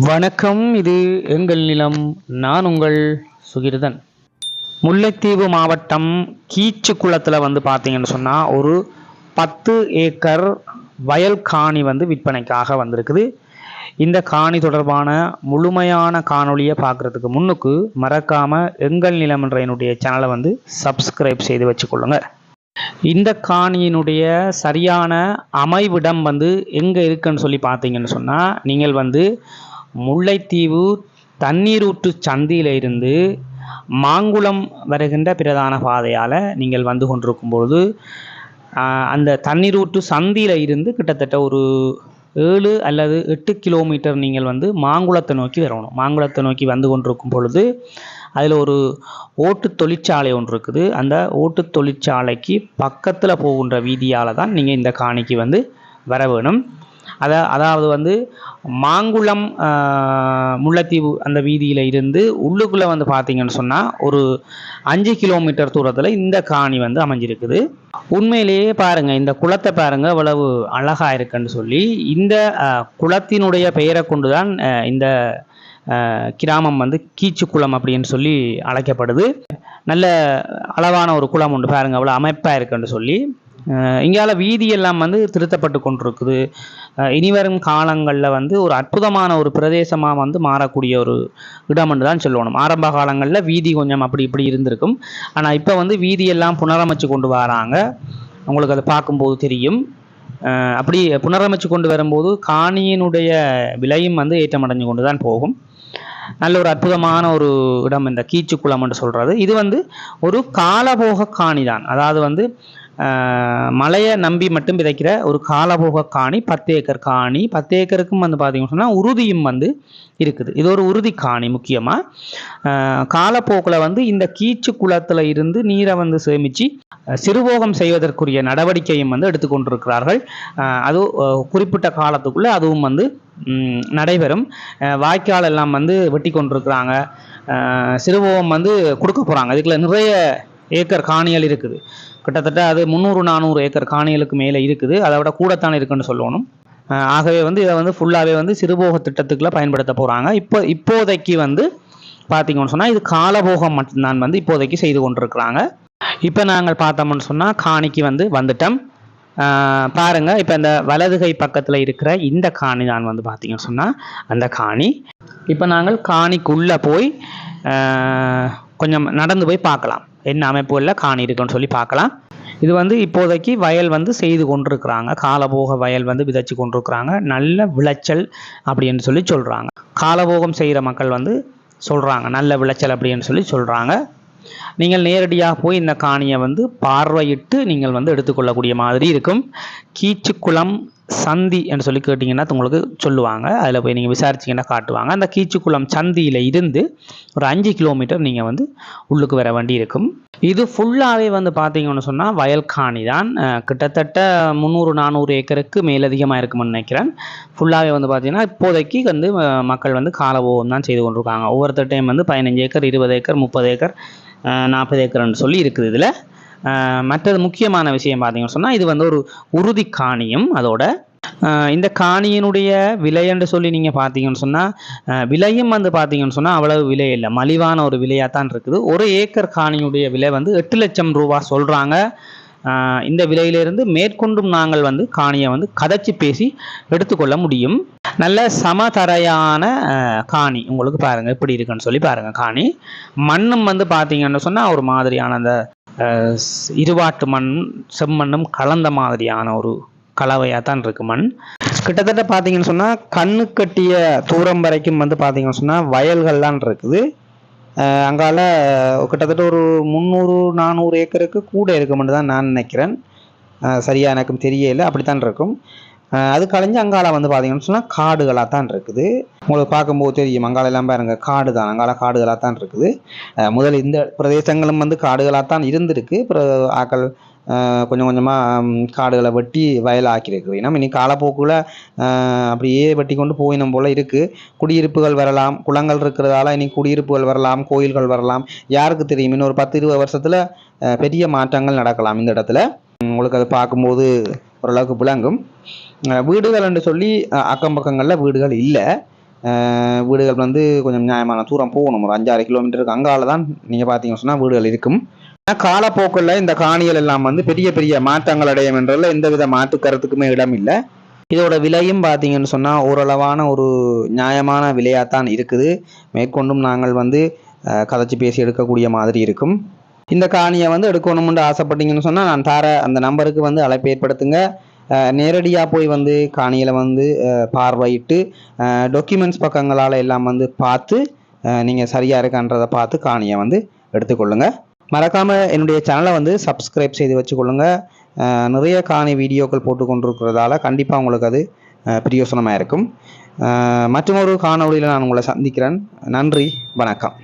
வணக்கம் இது எங்கள் நிலம் நான் உங்கள் சுகிர்தன். முல்லைத்தீவு மாவட்டம் கீச்சு குளத்தில் வந்து பார்த்தீங்கன்னு சொன்னால் ஒரு பத்து ஏக்கர் வயல் காணி வந்து விற்பனைக்காக வந்திருக்குது. இந்த காணி தொடர்பான முழுமையான காணொலியை பார்க்குறதுக்கு முன்னுக்கு மறக்காமல் எங்கள் நிலம் என்ற என்னுடைய சேனலை வந்து சப்ஸ்கிரைப் செய்து வச்சுக்கொள்ளுங்க. இந்த காணியினுடைய சரியான அமைவிடம் வந்து எங்கே இருக்குன்னு சொல்லி பார்த்தீங்கன்னு சொன்னால் நீங்கள் வந்து முல்லைத்தீவு தண்ணீரூற்று சந்தியிலிருந்து மாங்குளம் வருகின்ற பிரதான பாதையால் நீங்கள் வந்து கொண்டிருக்கும் பொழுது அந்த தண்ணீரூற்று சந்தியில் இருந்து கிட்டத்தட்ட ஒரு ஏழு அல்லது எட்டு கிலோமீட்டர் நீங்கள் வந்து மாங்குளத்தை நோக்கி வரணும். மாங்குளத்தை நோக்கி வந்து கொண்டிருக்கும் பொழுது அதில் ஒரு ஓட்டு தொழிற்சாலை ஒன்று இருக்குது. அந்த ஓட்டு தொழிற்சாலைக்கு பக்கத்தில் போகின்ற வீதியால் தான் நீங்கள் இந்த காணிக்கு வந்து வர வேணும். அதை அதாவது வந்து மாங்குளம் முல்லைத்தீவு அந்த வீதியில் இருந்து உள்ளுக்குள்ளே வந்து பார்த்தீங்கன்னு சொன்னால் ஒரு அஞ்சு கிலோமீட்டர் தூரத்தில் இந்த காணி வந்து அமைஞ்சிருக்குது. உண்மையிலேயே பாருங்கள் இந்த குளத்தை பாருங்க அவ்வளவு அழகாக இருக்குன்னு சொல்லி இந்த குளத்தினுடைய பெயரை கொண்டு தான் இந்த கிராமம் வந்து கீச்சு குளம் அப்படின்னு சொல்லி அழைக்கப்படுது. நல்ல அளவான ஒரு குளம் உண்டு பாருங்க அவ்வளோ அமைப்பாக இருக்குன்னு சொல்லி. இங்கால வீதி எல்லாம் வந்து திருத்தப்பட்டு கொண்டிருக்குது. இனிவரும் காலங்களில் வந்து ஒரு அற்புதமான ஒரு பிரதேசமாக வந்து மாறக்கூடிய ஒரு இடம் என்று தான் சொல்லணும். ஆரம்ப காலங்களில் வீதி கொஞ்சம் அப்படி இப்படி இருந்திருக்கும். ஆனால் இப்போ வந்து வீதியெல்லாம் புனரமைச்சு கொண்டு வராங்க. உங்களுக்கு அதை பார்க்கும்போது தெரியும். அப்படி புனரமைச்சு கொண்டு வரும்போது காணியினுடைய விலையும் வந்து ஏற்றமடைஞ்சு கொண்டு தான் போகும். நல்ல ஒரு அற்புதமான ஒரு இடம் இந்த கீச்சுக்குளம் என்று சொல்கிறது இது வந்து ஒரு காலபோக காணி தான் அதாவது வந்து மலையை நம்பி மட்டும் விதைக்கிற ஒரு காலபோக காணி பத்து ஏக்கர் காணி. பத்து ஏக்கருக்கும் வந்து பார்த்தீங்கன்னு சொன்னால் உறுதியும் வந்து இருக்குது. இது ஒரு உறுதி காணி முக்கியமாக காலப்போக்கில் வந்து இந்த கீச்சு குளத்தில் இருந்து நீரை வந்து சேமித்து சிறுபோகம் செய்வதற்குரிய நடவடிக்கையும் வந்து எடுத்துக்கொண்டிருக்கிறார்கள். அது குறிப்பிட்ட காலத்துக்குள்ளே அதுவும் வந்து நடைபெறும். வாய்க்கால் எல்லாம் வந்து வெட்டி கொண்டிருக்கிறாங்க சிறுபோகம் வந்து கொடுக்க போகிறாங்க இதுக்குள்ள நிறைய ஏக்கர் காணிகள் இருக்குது. கிட்டத்தட்ட அது முந்நூறு நானூறு ஏக்கர் காணிகளுக்கு மேலே இருக்குது. அதை விட கூடத்தான் இருக்குன்னு சொல்லணும். ஆகவே வந்து இதை வந்து ஃபுல்லாகவே வந்து சிறுபோக திட்டத்துக்குள்ள பயன்படுத்த போகிறாங்க இப்போ இப்போதைக்கு வந்து பார்த்தீங்கன்னு சொன்னால் இது காலபோகம் மட்டும்தான் வந்து இப்போதைக்கு செய்து கொண்டிருக்கிறாங்க. இப்போ நாங்கள் பார்த்தோம்னு சொன்னால் காணிக்கு வந்து வந்துட்டோம். பாருங்கள் பாருங்க இப்போ இந்த வலதுகை பக்கத்தில் இருக்கிற இந்த காணி தான் வந்து பார்த்தீங்கன்னு சொன்னால் அந்த காணி. இப்போ நாங்கள் காணிக்குள்ளே போய் கொஞ்சம் நடந்து போய் பார்க்கலாம். என்ன அமைப்புகளில் காணி இருக்குன்னு சொல்லி பார்க்கலாம். இது வந்து இப்போதைக்கு வயல் வந்து செய்து கொண்டிருக்கிறாங்க. காலபோக வயல் வந்து விதைச்சு கொண்டிருக்கிறாங்க. நல்ல விளைச்சல் அப்படின்னு சொல்லி சொல்கிறாங்க காலபோகம் செய்கிற மக்கள் வந்து சொல்கிறாங்க நல்ல விளைச்சல் அப்படின்னு சொல்லி சொல்கிறாங்க நீங்கள் நேரடியாக போய் இந்த காணியை வந்து பார்வையிட்டு நீங்கள் வந்து எடுத்துக்கொள்ளக்கூடிய மாதிரி இருக்கும். கீச்சுக்குளம் சந்தி என்று சொல்லி கேட்டிங்கன்னா உங்களுக்கு சொல்லுவாங்க. அதில் போய் நீங்கள் விசாரிச்சிங்கன்னா காட்டுவாங்க. அந்த கீச்சுக்குளம் சந்தியில் இருந்து ஒரு அஞ்சு கிலோமீட்டர் நீங்கள் வந்து உள்ளுக்கு வர வேண்டி இருக்கும். இது ஃபுல்லாகவே வந்து பார்த்தீங்கன்னு சொன்னால் வயல் காணி தான். கிட்டத்தட்ட முந்நூறு நானூறு ஏக்கருக்கு மேலதிகமாக இருக்கும்னு நினைக்கிறேன். ஃபுல்லாகவே வந்து பார்த்தீங்கன்னா இப்போதைக்கு வந்து மக்கள் வந்து காலபோகம் தான் செய்து கொண்டிருக்காங்க. ஒவ்வொருத்தர் டைம் வந்து பதினஞ்சு ஏக்கர் இருபது ஏக்கர் முப்பது ஏக்கர் நாற்பது ஏக்கர்னு சொல்லி இருக்குது இதில். மற்றது முக்கியமான விஷயம் பார்த்தீங்கன்னு சொன்னால் இது வந்து ஒரு உறுதி காணியும் அதோட. இந்த காணியினுடைய விலை என்று சொல்லி நீங்கள் பார்த்தீங்கன்னு சொன்னால் விலையும் வந்து பார்த்தீங்கன்னு சொன்னால் அவ்வளவு விலை இல்லை. மலிவான ஒரு விலையாக தான் இருக்குது. ஒரு ஏக்கர் காணியுடைய விலை வந்து எட்டு லட்சம் ரூபா சொல்கிறாங்க இந்த விலையிலிருந்து மேற்கொண்டும் நாங்கள் வந்து காணியை வந்து கதைச்சி பேசி எடுத்துக்கொள்ள முடியும். நல்ல சமதரையான காணி. உங்களுக்கு பாருங்கள் எப்படி இருக்குன்னு சொல்லி பாருங்கள் காணி. மண்ணும் வந்து பார்த்தீங்கன்னு சொன்னால் ஒரு மாதிரியான அந்த இருவாட்டு மண் செம்மண்ணும் கலந்த மாதிரியான ஒரு கலவையாக தான் இருக்கு மண். கிட்டத்தட்ட பார்த்தீங்கன்னு சொன்னால் கண்ணு கட்டிய தூரம் வரைக்கும் வந்து பார்த்தீங்கன்னு சொன்னால் வயல்கள்லாம் இருக்குது. அங்கால கிட்டத்தட்ட ஒரு முந்நூறு நானூறு ஏக்கருக்கு கூட இருக்குமென்று தான் நான் நினைக்கிறேன். சரியாக எனக்கும் தெரியல அப்படித்தான் இருக்கும். அது கழிஞ்சு அங்கால வந்து பார்த்தீங்கன்னு சொன்னால் காடுகளாக தான் இருக்குது. உங்களுக்கு பார்க்கும்போது தெரியும் அங்கால எல்லாம் பாருங்க காடு தான் அங்கால காடுகளாக தான் இருக்குது. முதல் இந்த பிரதேசங்களும் வந்து காடுகளாக தான் இருந்திருக்கு. அப்புறம் ஆக்கள் கொஞ்சம் கொஞ்சமாக காடுகளை வெட்டி வயல் ஆக்கியிருக்கு நம்ம இனி காலப்போக்கில் அப்படியே வெட்டி கொண்டு போயினும் போல் இருக்குது குடியிருப்புகள் வரலாம் குளங்கள் இருக்கிறதால இனி குடியிருப்புகள் வரலாம் கோயில்கள் வரலாம். யாருக்கு தெரியும்? இன்னும் ஒரு பத்து இருபது வருஷத்தில் பெரிய மாற்றங்கள் நடக்கலாம் இந்த இடத்துல. உங்களுக்கு அதை பார்க்கும்போது ஓரளவுக்கு விளங்கும். வீடுகள் என்று சொல்லி அக்கம் பக்கங்களில் வீடுகள் இல்லை. வீடுகள் வந்து கொஞ்சம் நியாயமான தூரம் போகணும். ஒரு அஞ்சாறு கிலோமீட்டருக்கு அங்கால தான் நீங்கள் பார்த்தீங்கன்னு சொன்னால் வீடுகள் இருக்கும். ஆனால் காலப்போக்கில் இந்த காணிகள் எல்லாம் வந்து பெரிய பெரிய மாற்றங்கள் அடையும் என்றதில் எந்தவித மாற்று கருத்துக்குமே இடம் இல்லை. இதோட விலையும் பார்த்தீங்கன்னு சொன்னால் ஓரளவான ஒரு நியாயமான விலையாக தான் இருக்குது. மேற்கொண்டும் நாங்கள் வந்து கதைச்சி பேசி எடுக்கக்கூடிய மாதிரி இருக்கும். இந்த காணியை வந்து எடுக்கணும்னு ஆசைப்பட்டீங்கன்னு சொன்னால் நான் தார அந்த நம்பருக்கு வந்து அழைப்பு ஏற்படுத்துங்க. நேரடியாக போய் வந்து காணியில் வந்து பார்வையிட்டு டாக்குமெண்ட்ஸ் பக்கங்களால் எல்லாம் வந்து பார்த்து நீங்கள் சரியாக இருக்கான்றதை பார்த்து காணியை வந்து எடுத்துக்கொள்ளுங்க. மறக்காமல் என்னுடைய சேனலை வந்து சப்ஸ்கிரைப் செய்து வச்சுக்கொள்ளுங்க. நிறைய காணி வீடியோக்கள் போட்டு கொண்டிருக்கிறதால கண்டிப்பாக உங்களுக்கு அது பிரயோசனமாக இருக்கும். மற்றும் ஒரு காணொளியில் நான் உங்களை சந்திக்கிறேன். நன்றி வணக்கம்.